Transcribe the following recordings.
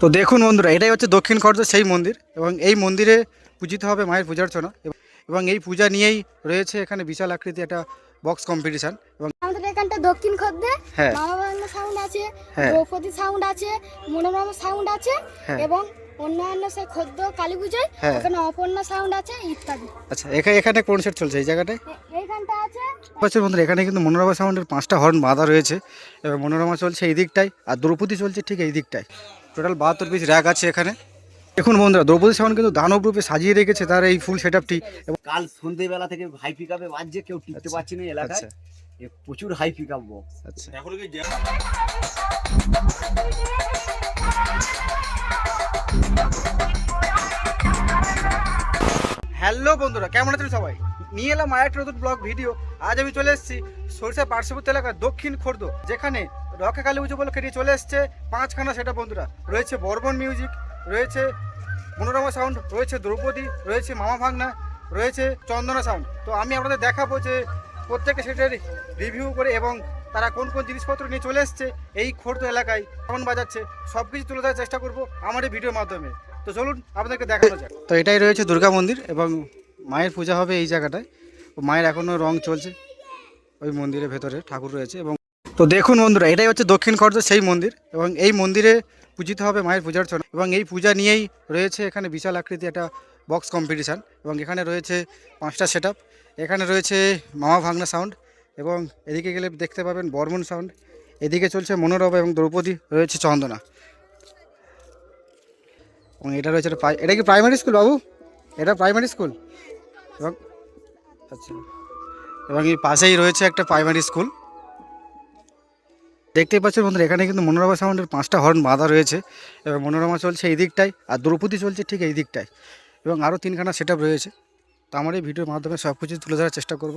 তো দেখুন বন্ধুরা এটাই হচ্ছে দক্ষিণ খরচা সেই মন্দির এবং এই মন্দিরে পূজিত হবে মায়ের পূজার্চনা এবং- এবং এই পূজা নিয়েই রয়েছে এখানে বিশাল আকৃতি একটা বক্স কম্পিটিশন এবং আমাদের এখানটা দক্ষিণ খদ্দে হ্যাঁ। মামা বাংলা সাউন্ড আছে হ্যাঁ। দ্রৌপদী সাউন্ড আছে মনোরমা সাউন্ড আছে হ্যাঁ। এবং অন্যান্য সে খদ্দ কালী পুজোয় হ্যাঁ। ওখানে অপর্ণা সাউন্ড আছে ইত্যাদি আচ্ছা এখানে এখানে কোন সেট চলছে এই জায়গাটায় এইখানটা আছে বন্ধুরা এখানে কিন্তু মনোরমা সাউন্ডের পাঁচটা হর্ন বাঁধা রয়েছে এবং মনোরমা চলছে এই দিকটায় আর দ্রৌপদী চলছে ঠিক এই দিকটায় টোটাল বাহাত্তর পিস র্যাক আছে এখানে। দেখুন বন্ধুরা দ্রৌপদী সাউন্ড কিন্তু দানব রূপে সাজিয়ে রেখেছে তার এই ফুল সেট আপটি এবং কাল সন্ধ্যেবেলা থেকে হাই পিক আপে বাজছে কেউ টিকতে আচ্ছা, পারছে না এলাকায়। আচ্ছা। প্রচুর হাই পিক আপ বক্স আচ্ছা হ্যালো বন্ধুরা কেমন আছেন সবাই? নিয়ে এলাম আর একটা নতুন ব্লগ ভিডিও আজ আমি চলে এসেছি সরিষা পার্শ্ববর্তী এলাকা দক্ষিণ খোর্দ যেখানে রকে কালী পুজো বলে নিয়ে চলে এসছে। পাঁচখানা সেটা বন্ধুরা, রয়েছে বর্বন মিউজিক রয়েছে মনোরমা সাউন্ড রয়েছে দ্রৌপদী, রয়েছে মামা ভাগনা, রয়েছে চন্দনা সাউন্ড তো আমি আপনাদের দেখাবো যে প্রত্যেকটা সেটের রিভিউ করে এবং তারা কোন কোন জিনিসপত্র নিয়ে চলে এসছে, এই খোর্দ এলাকায় কেমন বাজাচ্ছে সব কিছু তুলে ধরার চেষ্টা করব আমার এই ভিডিওর মাধ্যমে। তো চলুন আপনাদেরকে দেখানো যাক। তো এটাই রয়েছে দুর্গা মন্দির এবং মায়ের পূজা হবে এই জায়গাটায়। মায়ের এখনও রং চলছে। ওই মন্দিরের ভেতরে ঠাকুর রয়েছে এবং তো দেখুন বন্ধুরা, এটাই হচ্ছে দক্ষিণ খরচ সেই মন্দির এবং এই মন্দিরে পূজিত হবে মায়ের পূজার্চনা এবং এই পূজা নিয়েই রয়েছে এখানে বিশাল আকৃতি একটা বক্স কম্পিটিশান এবং এখানে রয়েছে পাঁচটা সেট এখানে রয়েছে মামা ভাগনা সাউন্ড এবং এদিকে গেলে দেখতে পাবেন বর্মন সাউন্ড এদিকে চলছে মনোরমা এবং দ্রৌপদী, রয়েছে চন্দনা। এবং এটা রয়েছে এটা কি প্রাইমারি স্কুল বাবু? এটা প্রাইমারি স্কুল এবং আচ্ছা। এবং এই পাশেই রয়েছে একটা প্রাইমারি স্কুল দেখতেই পাচ্ছেন বন্ধুরা, এখানে কিন্তু মনোরমা সাউন্ডের পাঁচটা হর্ন বাঁধা রয়েছে। এবং মনোরমা চলছে এই দিকটায় আর দ্রৌপদী চলছে ঠিক এই দিকটায় এবং আরও তিনখানা সেট রয়েছে। তো আমার এই ভিডিওর মাধ্যমে সব কিছু তুলে ধরার চেষ্টা করব।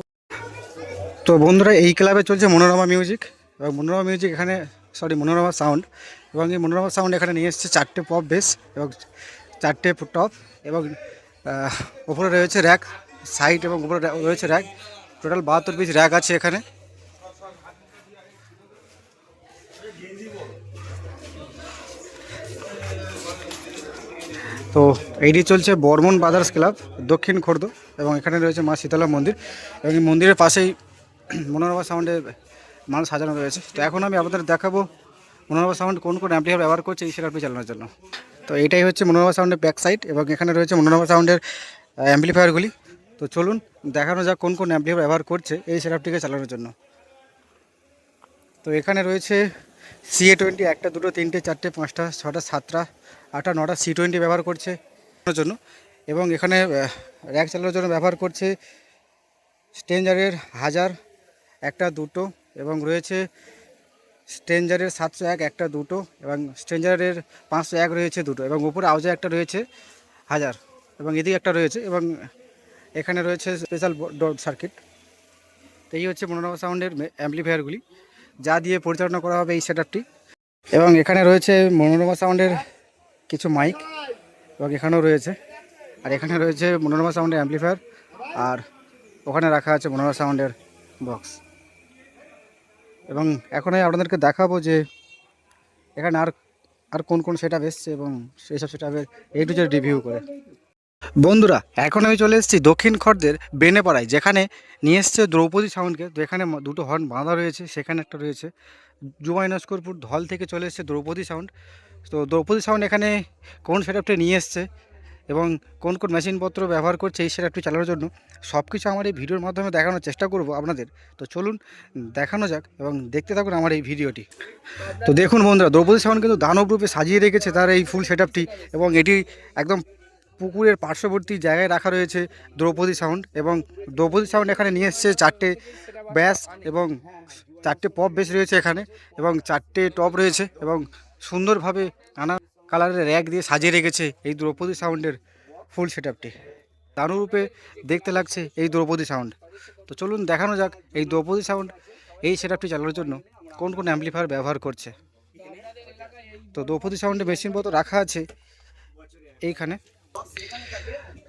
তো বন্ধুরা, এই ক্লাবে চলছে মনোরমা মিউজিক এবং মনোরমা মিউজিক এখানে সরি মনোরমা সাউন্ড এবং এই মনোরমা সাউন্ড এখানে নিয়ে এসেছে চারটে পপ বেস এবং চারটে টপ এবং ওপরে রয়েছে র্যাক সাইড এবং উপরে রয়েছে র্যাক টোটাল বাহাত্তর পিস র্যাক আছে এখানে। তো এইটি চলছে বর্মন বাদার্স ক্লাব, দক্ষিণ খোর্দ এবং এখানে রয়েছে মা শীতলা মন্দির এবং এই মন্দিরের পাশেই মনোরমা সাউন্ডে মানুষ সাজানো রয়েছে। তো এখন আমি আপনাদের দেখাবো মনোরমা সাউন্ড কোন কোন অ্যাম্পলিফায়ার ব্যবহার করছে এই সেটআপটি চালানোর জন্য। তো এটাই হচ্ছে মনোরমা সাউন্ডের ব্যাক সাইড এবং এখানে রয়েছে মনোরমা সাউন্ডের অ্যাম্পলিফায়ারগুলি তো চলুন দেখানো যাক কোন কোন অ্যাম্পলিফায়ার ব্যবহার করছে এই সেটআপটিকে চালানোর জন্য। তো এখানে রয়েছে সিএ টোয়েন্টি একটা, দুটো, তিনটে, চারটে, পাঁচটা, ছটা, সাতটা আটটা, নটা সি টোয়েন্টি ব্যবহার করছে জন্য এবং এখানে র্যাক চালানোর জন্য ব্যবহার করছে স্ট্রেঞ্জারের হাজার, একটা দুটো এবং রয়েছে স্ট্রেঞ্জারের সাতশো এক, একটা দুটো এবং স্ট্রেঞ্জারের পাঁচশো এক রয়েছে দুটো এবং উপরে আউজে একটা রয়েছে হাজার এবং এদিকে একটা রয়েছে এবং এখানে রয়েছে স্পেশাল ডট সার্কিট তো এই হচ্ছে মনোরমা সাউন্ডের অ্যাম্পলিফায়ারগুলি যা দিয়ে পরিচালনা করা হবে এই সেটআপটি এবং এখানে রয়েছে মনোরমা সাউন্ডের কিছু মাইক এবং এখানেও রয়েছে। আর এখানে রয়েছে মনোরমা সাউন্ডের অ্যাম্পলিফায়ার আর ওখানে রাখা আছে মনোরমা সাউন্ডের বক্স এবং এখন আমি আপনাদেরকে দেখাবো যে এখানে আর আর কোন কোন সেট এসছে এবং সেই সব সেট আপের এই টু রিভিউ করে। বন্ধুরা, এখন আমি চলে এসেছি দক্ষিণ খর্দের বেনেপাড়ায়, যেখানে নিয়ে এসছে দ্রৌপদী সাউন্ডকে তো এখানে দুটো হর্ন বাঁধা রয়েছে, সেখানে একটা রয়েছে। জুমাই নস্করপুর ধল থেকে চলে এসছে দ্রৌপদী সাউন্ড তো দ্রৌপদী সাউন্ড এখানে কোন সেটআপটা নিয়ে এসছে এবং কোন কোন মেশিনপত্র ব্যবহার করছে এই সেটআপটি চালানোর জন্য সব কিছু আমার এই ভিডিওর মাধ্যমে দেখানোর চেষ্টা করব আপনাদের। তো চলুন, দেখানো যাক এবং দেখতে থাকুন আমার এই ভিডিওটি। তো দেখুন বন্ধুরা, দ্রৌপদী সাউন্ড কিন্তু দানব রূপে সাজিয়ে রেখেছে তার এই ফুল সেটআপটি এবং এটি একদম পুকুরের পার্শ্ববর্তী জায়গায় রাখা রয়েছে দ্রৌপদী সাউন্ড এবং দ্রৌপদী সাউন্ড এখানে নিয়ে এসছে চারটে ব্যাস এবং চারটে পপ বেস রয়েছে এখানে এবং চারটে টপ রয়েছে এবং সুন্দরভাবে নানা কালারের র্যাক দিয়ে সাজিয়ে রেখেছে এই দ্রৌপদী সাউন্ডের ফুল সেটআপটি। দারুণরূপে দেখতে লাগছে এই দ্রৌপদী সাউন্ড। তো চলুন দেখানো যাক এই দ্রৌপদী সাউন্ড এই সেটআপটি চালানোর জন্য কোন কোন অ্যাম্পলিফায়ার ব্যবহার করছে। তো দ্রৌপদী সাউন্ডে মেশিনপত্র রাখা আছে এইখানে।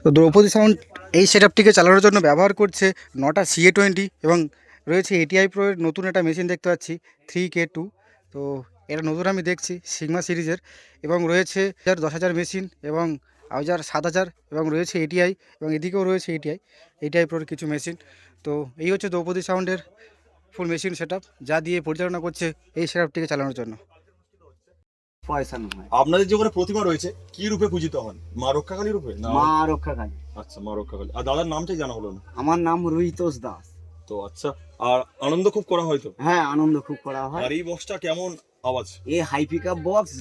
তো দ্রৌপদী সাউন্ড এই সেটআপটিকে চালানোর জন্য ব্যবহার করছে নটা সিএ টোয়েন্টি এবং রয়েছে এটিআই প্রোয়ের নতুন একটা মেশিন দেখতে পাচ্ছি, থ্রি কে টু। তো এটা নতুন আমি দেখছি সিগমা সিরিজের এবং রয়েছে হাজার দশ হাজার মেশিন এবং হাজার সাত হাজার এবং রয়েছে এটিআই এবং এদিকেও রয়েছে এটিআই এটিআই প্রোর কিছু মেশিন তো এই হচ্ছে দ্রৌপদী সাউন্ডের ফুল মেশিন সেট যা দিয়ে পরিচালনা করছে এই সেটআপটিকে চালানোর জন্য। পয়সা নয়। আপনাদের যে ওখানে প্রতিমা রয়েছে কি রূপে পূজিত হন? মা রক্ষাকালী রূপে? মা রক্ষাকালী। আচ্ছা মা রক্ষাকালী। আর দাদার নামটাই জানা হলো না? আমার নাম রোহিতোষ দাস। তো আচ্ছা আর আনন্দ খুব করা হয় তো? হ্যাঁ আনন্দ খুব করা হয়। আর এই বক্সটা কেমন আওয়াজ। এই হাই পিক আপ বক্স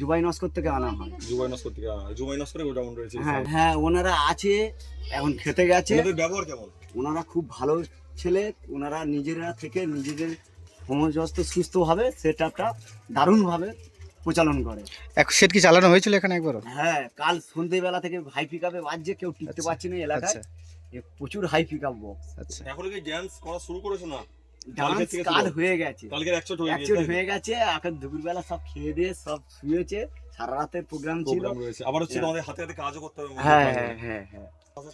জুবাই নস্কর থেকে আনা হয়। জুবাই নস্কর থেকে জুবাই নস্করে গোডাউন রয়েছে হ্যাঁ হ্যাঁ ওনারা আছে এখন খেতে গেছে। ওনাদের ব্যবহার কেমন? ওনারা খুব ভালো ছেলে ওনারা নিজেরা থেকে নিজেদের সমস্ত সুস্থভাবে সেট আপটা দারুণভাবে প্রচালন করে। এক সেট কি চালানো হয়েছিল এখানে একবারও? হ্যাঁ কাল সন্ধ্যেবেলা থেকে হাই পিক আপে বাজছে কেউ টিকতে আচ্ছা, পারছে না এলাকায়। আচ্ছা। এ প্রচুর হাই পিক আপ বক্স আচ্ছা। এখন কি ড্যান্স করা শুরু করেছ না? ডান্স কাল হয়ে গেছে। কালকে হয়ে গেছে। হয়ে গেছে এখন দুপুরবেলা সব খেয়ে দিয়ে সব শুয়েছে সারা রাতের প্রোগ্রাম ছিল। আবার হচ্ছে হ্যাঁ। তোমাদের হাতে হাতে কাজও করতে হবে। হ্যাঁ হ্যাঁ হ্যাঁ হ্যাঁ।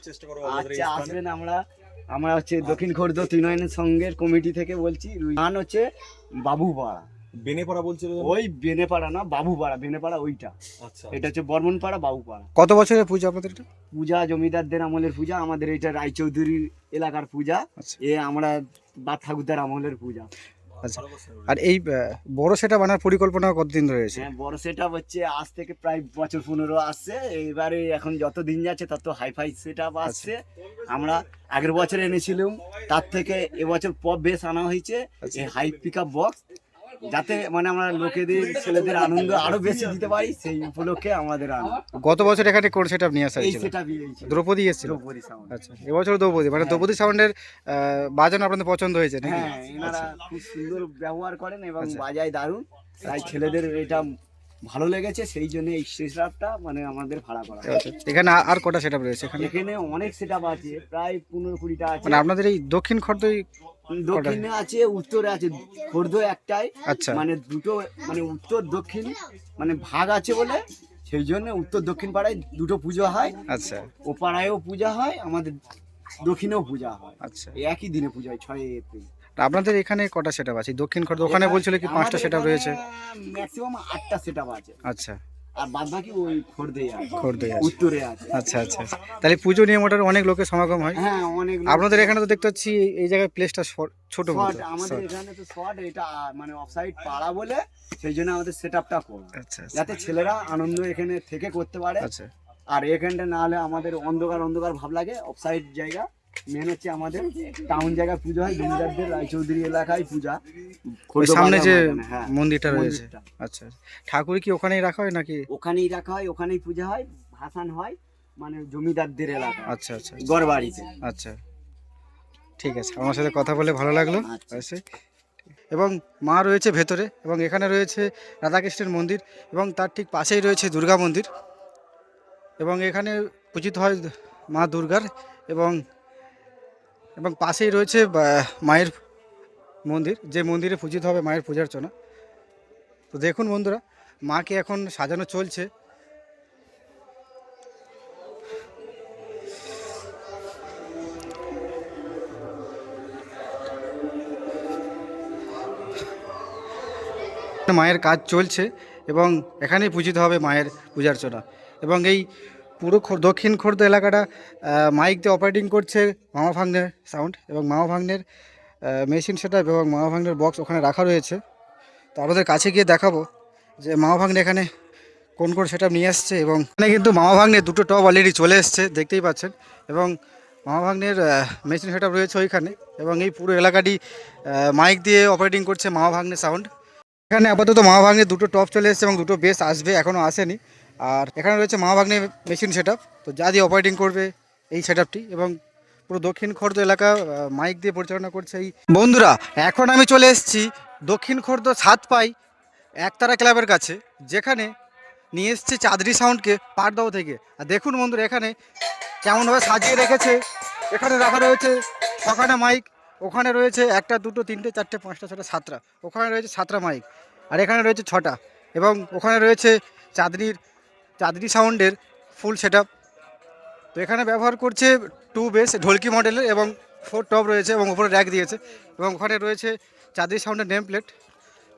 চেষ্টা করো আচ্ছা আসবেন আমরা। আমরা হচ্ছে দক্ষিণ খর্দ তৃণয়নের সঙ্গের কমিটি থেকে বলছি গান হচ্ছে বাবুপাড়া। বেনেপাড়া বলছিল ওই বেনেপাড়া না বাবুপাড়া বেনেপাড়া ওইটা। আচ্ছা। এটা হচ্ছে বর্মনপাড়া বাবুপাড়া। কত বছরের পুজো আপনাদের এটা? পূজা জমিদারদের আমলের পূজা আমাদের এটা রায়চৌধুরীর এলাকার পূজা। আচ্ছা। এ আমরা বা ঠাকুরদার আমলের পূজা। আচ্ছা। আর এই বড় সেটা বানার পরিকল্পনা কতদিন রয়েছে? হ্যাঁ বড় সেটা হচ্ছে আজ থেকে প্রায় বছর পনেরো আসছে। এবারে এখন যত দিন যাচ্ছে তত হাইফাই সেট আপ আসছে। আমরা আগের বছর এনেছিলাম তার থেকে এবছর পপ বেশ আনা হয়েছে। আচ্ছা। হাই পিক আপ বক্স যাতে মানে আমরা লোকেদের ছেলেদের আনন্দ আরও বেশি দিতে পারি সেই উপলক্ষে আমাদের গত বছর এখানে কোন সেট নিয়ে আসা হয়েছিল? দ্রৌপদী এসেছিল? দ্রৌপদী সাউন্ড আচ্ছা এবছর দ্রৌপদী। মানে হ্যাঁ। দ্রৌপদী সাউন্ডের বাজানো আপনাদের পছন্দ হয়েছে নাকি? হ্যাঁ এনারা খুব সুন্দর ব্যবহার করেন এবং আচ্ছা। বাজায় দারুণ। তাই ছেলেদের এটা ভালো লেগেছে সেই জন্য এই সেট আপটা মানে আমাদের ভাড়া করা এখানে আর- কটা সেট রয়েছে এখানে? এখানে অনেক সেটআপ আছে প্রায় পনেরো কুড়িটা আছে। মানে আপনাদের এই দক্ষিণ খর্দই দক্ষিণে আছে উত্তরে আছে খোর্ধ একটাই। আচ্ছা। মানে দুটো মানে উত্তর দক্ষিণ মানে ভাগ আছে বলে সেই জন্য উত্তর দক্ষিণ পাড়ায় দুটো পুজো হয়। আচ্ছা। ও পাড়ায়ও পূজা হয় আমাদের দক্ষিণেও পূজা হয়। আচ্ছা। একই দিনে পূজা হয় ছয় এপ্রিল। আপনাদের এখানে কটা সেট আছে? দক্ষিণ খর্দ ওখানে বলছিল কি পাঁচটা সেট রয়েছে। ম্যাক্সিমাম আটটা সেট আছে। আচ্ছা। আর বাদ বাকি ওই খর্দই আছে। উত্তরে আছে। আচ্ছা আচ্ছা। তাহলে পুজো নিয়ে মোটামুটি অনেক লোকের সমাগম হয়। হ্যাঁ অনেক আপনাদের এখানে তো দেখতে পাচ্ছি এই- জায়গায় প্লেসটা ছোট মতো। আমাদের এখানে তো শর্ট এটা মানে অফসাইড পাড়া বলে সেই জন্য আমাদের সেট আপটা করব আচ্ছা আচ্ছা। যাতে ছেলেরা আনন্দ এখানে থেকে করতে পারে। আচ্ছা। আর এখানটা না হলে আমাদের অন্ধকার অন্ধকার ভাব লাগে অফসাইড জায়গা। মেন হচ্ছে আমাদের টাউন জায়গায় পুজো হয় জমিদারদের রায়চৌধুরী এলাকায় পূজা। ওই সামনে যে হ্যাঁ, মন্দিরটা রয়েছে। আচ্ছা ঠাকুর কি ওখানেই রাখা হয় নাকি? ওখানেই রাখা হয় ওখানেই পূজা হয় ভাসান হয় মানে জমিদারদের এলাকা আচ্ছা আচ্ছা আচ্ছা। গড় বাড়িতে আচ্ছা ঠিক আছে আমার সাথে কথা বলে ভালো লাগল। আচ্ছা। এবং মা রয়েছে ভেতরে এবং এখানে রয়েছে রাধাকৃষ্ণের মন্দির এবং তার ঠিক পাশেই রয়েছে দুর্গা মন্দির। এবং এখানে পূজিত হয় মা দুর্গার এবং এবং পাশেই রয়েছে মায়ের মন্দির, যে মন্দিরে পূজিত হবে মায়ের পূজার জন্য। তো দেখুন বন্ধুরা, মাকে এখন সাজানো চলছে। মায়ের কাজ চলছে এবং এখানেই পূজিত হবে মায়ের পূজার্চনা। এবং এই পুরো দক্ষিণ খোর্ধ এলাকাটা মাইক দিয়ে অপারেটিং করছে মামা ভাগ্নের সাউন্ড এবং মামা ভাগ্নের মেশিন সেট এবং মামা ভাগ্নের বক্স ওখানে রাখা রয়েছে। তো আমাদের কাছে গিয়ে দেখাবো যে মামা ভাগ্নে এখানে কোন কোন সেট নিয়ে আসছে এবং এখানে কিন্তু মামা ভাগ্নের দুটো টপ অলরেডি চলে এসছে, দেখতেই পাচ্ছেন। এবং মামা ভাগ্নের মেশিন সেট রয়েছে ওইখানে এবং এই পুরো এলাকাটি মাইক দিয়ে অপারেটিং করছে মামা ভাগ্নের সাউন্ড এখানে আপাতত মামা ভাগ্নের দুটো টপ চলে এসেছে এবং দুটো বেস আসবে এখনও আসেনি। আর এখানে রয়েছে মামা ভাগ্নের মেশিন সেট তো যা দিয়ে অপারেটিং করবে এই সেট এবং পুরো দক্ষিণ খর্দ এলাকা মাইক দিয়ে পরিচালনা করছে এই বন্ধুরা, এখন আমি চলে এসেছি দক্ষিণ খর্দ সাত পাই একতারা ক্লাবের কাছে, যেখানে নিয়ে এসেছে চাঁদরি সাউন্ডকে পাটদাও থেকে। আর দেখুন বন্ধুরা, এখানে কেমনভাবে সাজিয়ে রেখেছে। এখানে রাখা রয়েছে ছখানা মাইক ওখানে রয়েছে একটা, দুটো, তিনটে, চারটে, পাঁচটা, ছটা, সাতটা। ওখানে রয়েছে সাতটা মাইক আর এখানে রয়েছে ছটা। এবং ওখানে রয়েছে চাঁদনির চাঁদনি সাউন্ডের ফুল সেট তো এখানে ব্যবহার করছে টু বেস ঢোলকি মডেলের এবং ফোর টপ রয়েছে এবং উপরে র্যাক দিয়েছে এবং ওখানে রয়েছে চাঁদনি সাউন্ডের নেম প্লেট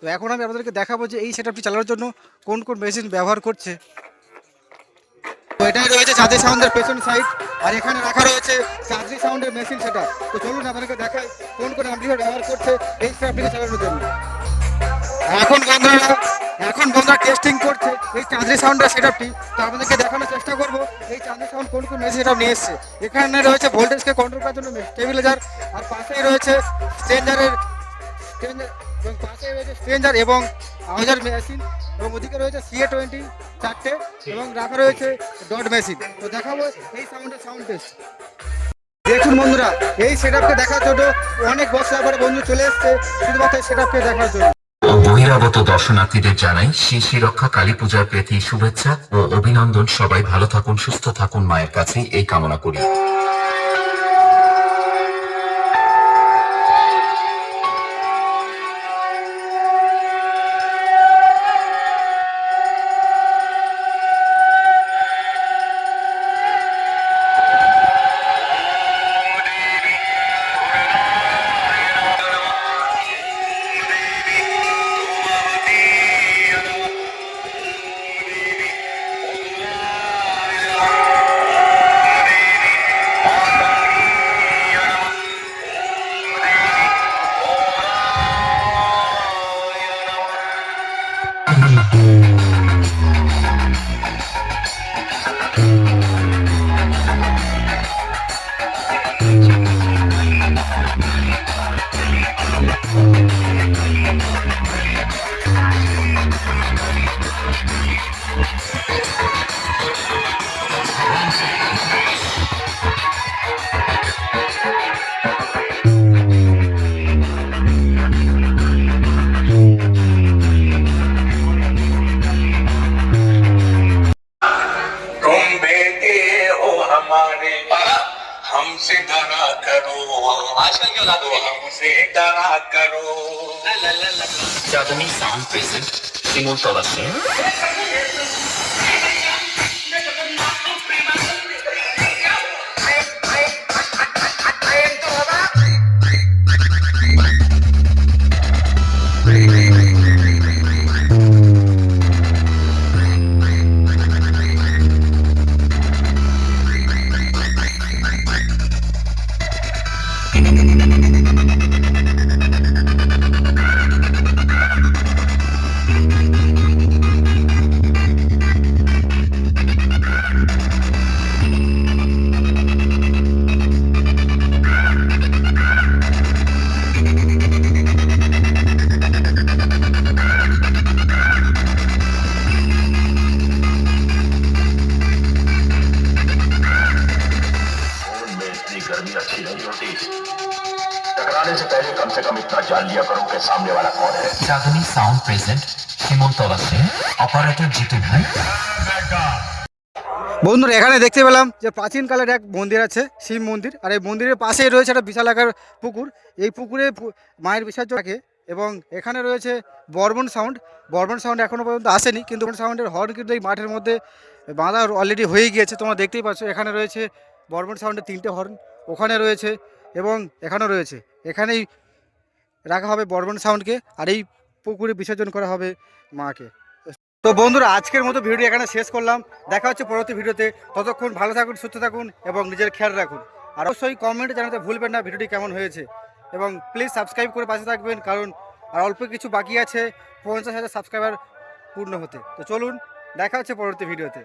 তো এখন আমি আপনাদেরকে দেখাবো যে এই সেটআপটি চালানোর জন্য কোন কোন মেশিন ব্যবহার করছে। তো এটাই রয়েছে চাঁদি সাউন্ডের পেছন সাইড আর এখানে রাখা রয়েছে চাঁদি সাউন্ডের মেশিন সেটা তো চলুন আপনাদেরকে দেখাই কোন কোন অ্যাম্পলিফায়ার ব্যবহার করছে এই সেটআপটিকে চালানোর জন্য। এখন বন্ধুরা এখন বন্ধুরা টেস্টিং করছে। এই চাঁদরি সাউন্ডের সেটআপটি তো আপনাদেরকে দেখানোর চেষ্টা করব, এই চাঁদরি সাউন্ড কোন কোন মেশিন সেটআপ নিয়ে এসেছে। এখানে রয়েছে ভোল্টেজকে কন্ট্রোল করার জন্য স্টেবিলাইজার আর পাশেই রয়েছে স্ট্রেঞ্জারের এবং পাশে রয়েছে স্ট্রেঞ্জার এবং আওয়াজার মেশিন এবং ওদিকে রয়েছে সিএ টোয়েন্টি চারটে, এবং রাখা রয়েছে ডট মেশিন তো দেখাবো এই সাউন্ডের সাউন্ড টেস্ট দেখুন বন্ধুরা, এই সেটআপকে দেখার জন্য অনেক বছর পরে বন্ধু চলে এসেছে, শুধুমাত্র সেটআপকে দেখার জন্য। ও বহিরাগত দর্শনার্থীদের জানাই শ্রী রক্ষা, কালী পূজার প্রীতি, শুভেচ্ছা ও অভিনন্দন। সবাই ভালো থাকুন, সুস্থ থাকুন, মায়ের কাছে এই কামনা করি। Chandni sound present सामने वाला कौन है Chandni sound present Simultala Singh operator Jitu ভাই বন্ধুরা এখানে দেখতে পেলাম যে প্রাচীনকালের এক মন্দির আছে শিব মন্দির আর এই মন্দিরের পাশেই রয়েছে একটা বিশাল আকার পুকুর এই পুকুরে পু- মায়ের বিসর্জন থাকে এবং এখানে রয়েছে বর্মন সাউন্ড বর্মন সাউন্ড এখনও পর্যন্ত আসেনি কিন্তু বর্মন সাউন্ডের হর্ন কিন্তু এই মাঠের মধ্যে বাঁধা অলরেডি হয়ে গিয়েছে তোমরা দেখতেই পাচ্ছ এখানে রয়েছে বর্মন সাউন্ডের তিনটে হর্ন ওখানে রয়েছে এবং এখানেও রয়েছে এখানেই রাখা হবে বর্মন সাউন্ডকে আর এই পুকুরে বিসর্জন করা হবে মাকে। তো বন্ধুরা, আজকের মতো ভিডিও এখানে শেষ করলাম। দেখা হচ্ছে পরবর্তী ভিডিওতে। ততক্ষণ ভালো থাকুন, সুস্থ থাকুন এবং নিজের খেয়াল রাখুন। আর অবশ্যই কমেন্টে জানাতে ভুলবেন না ভিডিওটি কেমন হয়েছে। এবং প্লিজ সাবস্ক্রাইব করে পাশে থাকবেন, কারণ আর অল্প কিছু বাকি আছে, পঞ্চাশ হাজার সাবস্ক্রাইবার পূর্ণ হতে। তো চলুন, দেখা হচ্ছে পরবর্তী ভিডিওতে।